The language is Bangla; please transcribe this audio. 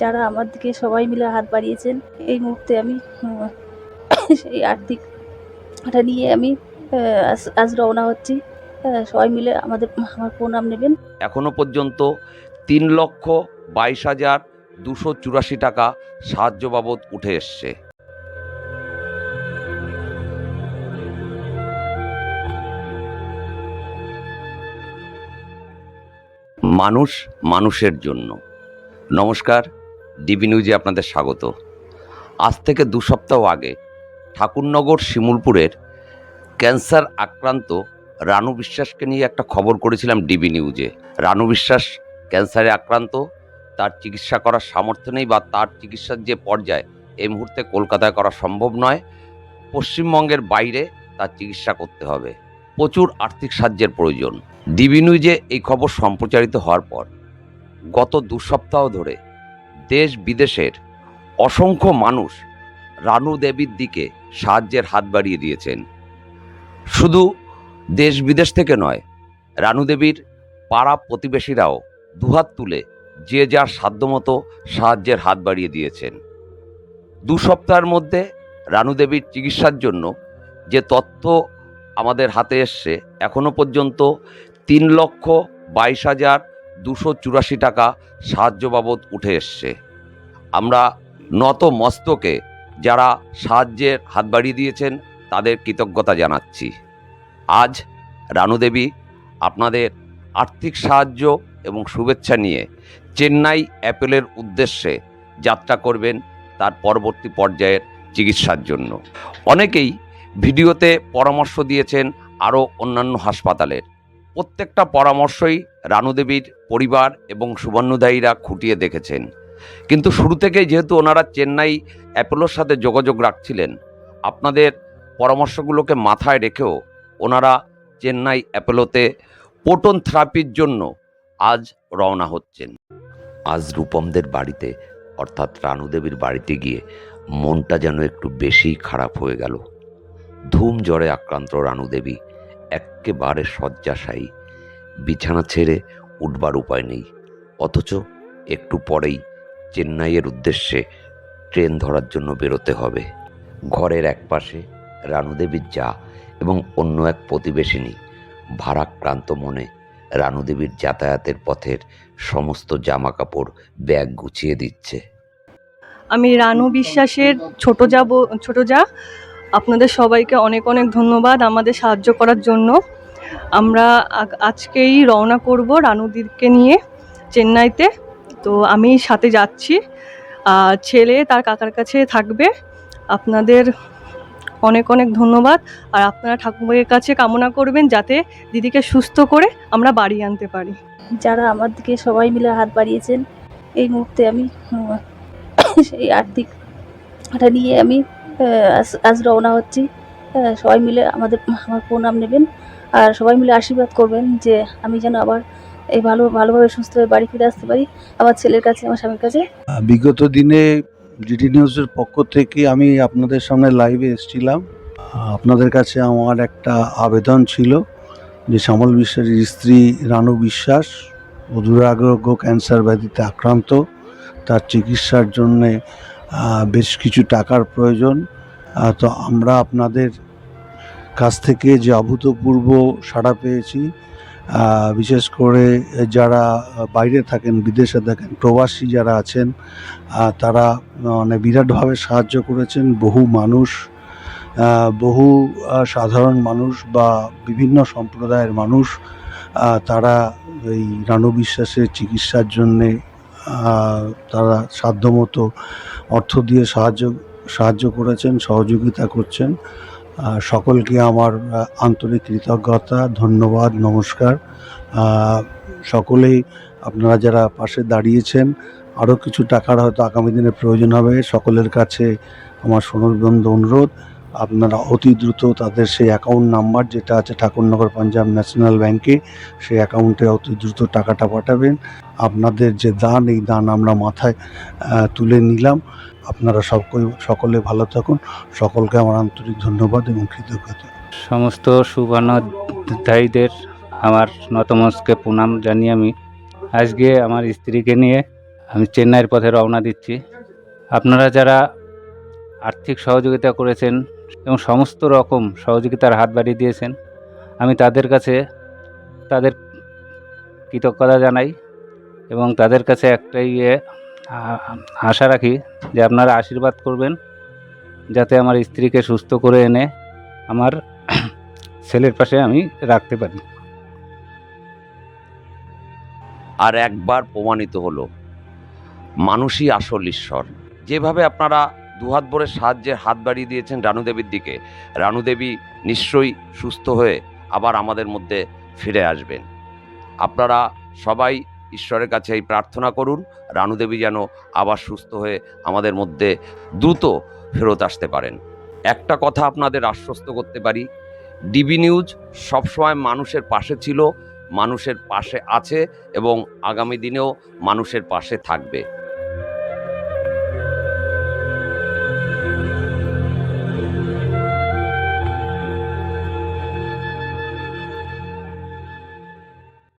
যারা আমার দিকে সবাই মিলে হাত বাড়িয়েছেন, এই মুহূর্তে আমি সেই আর্থিকটা নিয়ে আমি আজ রওনা হচ্ছি। সবাই মিলে আমাদের, আমার প্রণাম নেবেন। এখনও পর্যন্ত তিন লক্ষ বাইশ হাজার দুশো চুরাশি টাকা সাহায্য বাবদ উঠে এসছে। মানুষ মানুষের জন্য। নমস্কার, ডিবি নিউজে আপনাদের স্বাগত। আজ থেকে দু সপ্তাহ আগে ঠাকুরনগর শিমুলপুরের ক্যান্সার আক্রান্ত রানু বিশ্বাসকে নিয়ে একটা খবর করেছিলাম ডিবি নিউজে। রানু বিশ্বাস ক্যান্সারে আক্রান্ত, তার চিকিৎসা করার সামর্থ্য নেই বা তার চিকিৎসার যে পর্যায়, এই মুহূর্তে কলকাতায় করা সম্ভব নয়। পশ্চিমবঙ্গের বাইরে তার চিকিৎসা করতে হবে। প্রচুর আর্থিক সাহায্যের প্রয়োজন। ডিবি নিউজে এই খবর সম্প্রচারিত হওয়ার পর গত দু সপ্তাহ ধরে দেশ বিদেশের অসংখ্য মানুষ রানু দেবীর দিকে সাহায্যের হাত বাড়িয়ে দিয়েছেন। শুধু দেশ বিদেশ থেকে নয়, রানু দেবীর পাড়া প্রতিবেশীরাও দুহাত তুলে যে যার সাধ্যমতো সাহায্যের হাত বাড়িয়ে দিয়েছেন। দু সপ্তাহের মধ্যে রানু দেবীর চিকিৎসার জন্য যে তথ্য আমাদের হাতে এসছে, এখনও পর্যন্ত তিন লক্ষ বাইশ হাজার দুশো চুরাশি টাকা সাহায্য বাবদ উঠে এসছে। আমরা নত মস্তকে যারা সাহায্যের হাত বাড়িয়ে দিয়েছেন, তাদের কৃতজ্ঞতা জানাচ্ছি। আজ রানু দেবী আপনাদের আর্থিক সাহায্য এবং শুভেচ্ছা নিয়ে চেন্নাই অ্যাপেলের উদ্দেশ্যে যাত্রা করবেন তার পরবর্তী পর্যায়ের চিকিৎসার জন্য। অনেকেই ভিডিওতে পরামর্শ দিয়েছেন আরও অন্যান্য হাসপাতালের। প্রত্যেকটা পরামর্শই রানুদেবীর পরিবার এবং সুবর্ণদায়ীরা খুঁটিয়ে দেখেছেন। কিন্তু শুরু থেকেই যেহেতু ওনারা চেন্নাই অ্যাপেলোর সাথে যোগাযোগ রাখছিলেন, আপনাদের পরামর্শগুলোকে মাথায় রেখেও ওনারা চেন্নাই অ্যাপেলোতে পোটন থেরাপির জন্য আজ রওনা হচ্ছেন। আজ রূপমদের বাড়িতে, অর্থাৎ রানুদেবীর বাড়িতে গিয়ে মনটা যেন একটু বেশিই খারাপ হয়ে গেল। ধুম জ্বরে আক্রান্ত রানুদেবী এক্কেবারে শয্যাশায়ী। বিছানা ছেড়ে উঠবার উপায় নেই। অথচ একটু পরেই চেন্নাইয়ের উদ্দেশ্যে ট্রেন ধরার জন্য বেরোতে হবে। ঘরের একপাশে রানুদেবীর যা এবং অন্য এক প্রতিবেশিনী ভারাক্রান্ত মনে রানুদেবীর যাতায়াতের পথের সমস্ত জামা কাপড় ব্যাগ গুছিয়ে দিচ্ছে। আমি রানু বিশ্বাসের ছোট যা ব- ছোট যা আপনাদের সবাইকে অনেক অনেক ধন্যবাদ আমাদের সাহায্য করার জন্য। আমরা আজকেই রওনা করব রানুদিকে নিয়ে চেন্নাইতে। তো আমি সাথে যাচ্ছি। আর ছেলে তার কাকার কাছে থাকবে। আপনাদের অনেক অনেক ধন্যবাদ। আর আপনারা ঠাকুরের কাছে কামনা করবেন যাতে দিদিকে সুস্থ করে আমরা বাড়ি আনতে পারি। যারা আমার দিকে সবাই মিলে হাত বাড়িয়েছেন, এই মুহূর্তে আমি সেই আর্থিকটা নিয়ে আমি আজ রওনা হচ্ছি। সবাই মিলে আমাদের আমার প্রণাম নেবেন। আর সবাই মিলে আশীর্বাদ করবেন যে আমি যেন আবার এই ভালো ভালোভাবে সুস্থ হয়ে বাড়ি ফিরে আসতে পারি আমার ছেলের কাছে, আমার স্বামীর কাছে। বিগত দিনে ডিডি নিউজের পক্ষ থেকে আমি আপনাদের সামনে লাইভে এসেছিলাম। আপনাদের কাছে আমার একটা আবেদন ছিল যে শ্যামল বিশ্বাসের স্ত্রী রানু বিশ্বাস দুরারোগ্য ক্যান্সার ব্যাধিতে আক্রান্ত, তার চিকিৎসার জন্যে বেশ কিছু টাকার প্রয়োজন। তো আমরা আপনাদের কাছ থেকে যে অভূতপূর্ব সাড়া পেয়েছি বিশেষ করে যারা বাইরে থাকেন, বিদেশে থাকেন, প্রবাসী যারা আছেন তারা মানে বিরাটভাবে সাহায্য করেছেন। বহু মানুষ বহু সাধারণ মানুষ বা বিভিন্ন সম্প্রদায়ের মানুষ তারা এই রানু বিশ্বাসের চিকিৎসার জন্যে তারা সাধ্যমতো অর্থ দিয়ে সাহায্য সাহায্য করেছেন, সহযোগিতা করছেন। সকলকে আমার আন্তরিক কৃতজ্ঞতা, ধন্যবাদ, নমস্কার। সকলেই আপনারা যারা পাশে দাঁড়িয়েছেন, আরও কিছু টাকার হয়তো আগামী দিনে প্রয়োজন হবে, সকলের কাছে আমার সোনর্বন্ধ অনুরোধ। আপনারা অতি দ্রুত তাদের সেই অ্যাকাউন্ট নাম্বার যেটা আছে ঠাকুরনগর পাঞ্জাব ন্যাশনাল ব্যাংকে সেই অ্যাকাউন্টে অতি দ্রুত টাকাটা পাঠাবেন। আপনাদের যে দান, এই দান আমরা মাথায় তুলে নিলাম। আপনারা সকল, সকলে ভালো থাকুন। সকলকে আমার আন্তরিক ধন্যবাদ এবং কৃতজ্ঞতা। সমস্ত সুবর্ণধারীদের আমার নতমস্তকে প্রণাম জানিয়ে আমি আজকে আমার স্ত্রীকে নিয়ে আমি চেন্নাইয়ের পথে রওনা দিচ্ছি। আপনারা যারা আর্থিক সহযোগিতা করেছেন এবং সমস্ত রকম সহযোগিতার হাত বাড়িয়ে দিয়েছেন। আমি তাদের কাছে তাদের কৃতজ্ঞতা জানাই এবং তাদের কাছে একটাই ইয়ে আশা রাখি যে আপনারা আশীর্বাদ করবেন যাতে আমার স্ত্রীকে সুস্থ করে এনে আমার ছেলের পাশে আমি রাখতে পারি। আর একবার প্রমাণিত হলো, মানুষই আসল ঈশ্বর। যেভাবে আপনারা দুহাত ভরে সাহায্যের হাত বাড়িয়ে দিয়েছেন রানুদেবীর দিকে। রানুদেবী নিশ্চয়ই সুস্থ হয়ে আবার আমাদের মধ্যে ফিরে আসবেন। আপনারা সবাই ঈশ্বরের কাছে এই প্রার্থনা করুন রানুদেবী যেন আবার সুস্থ হয়ে আমাদের মধ্যে দ্রুত ফেরত আসতে পারেন। একটা কথা আপনাদের আশ্বস্ত করতে পারি ডিবি নিউজ সবসময় মানুষের পাশে ছিল, মানুষের পাশে আছে এবং আগামী দিনেও মানুষের পাশে থাকবে।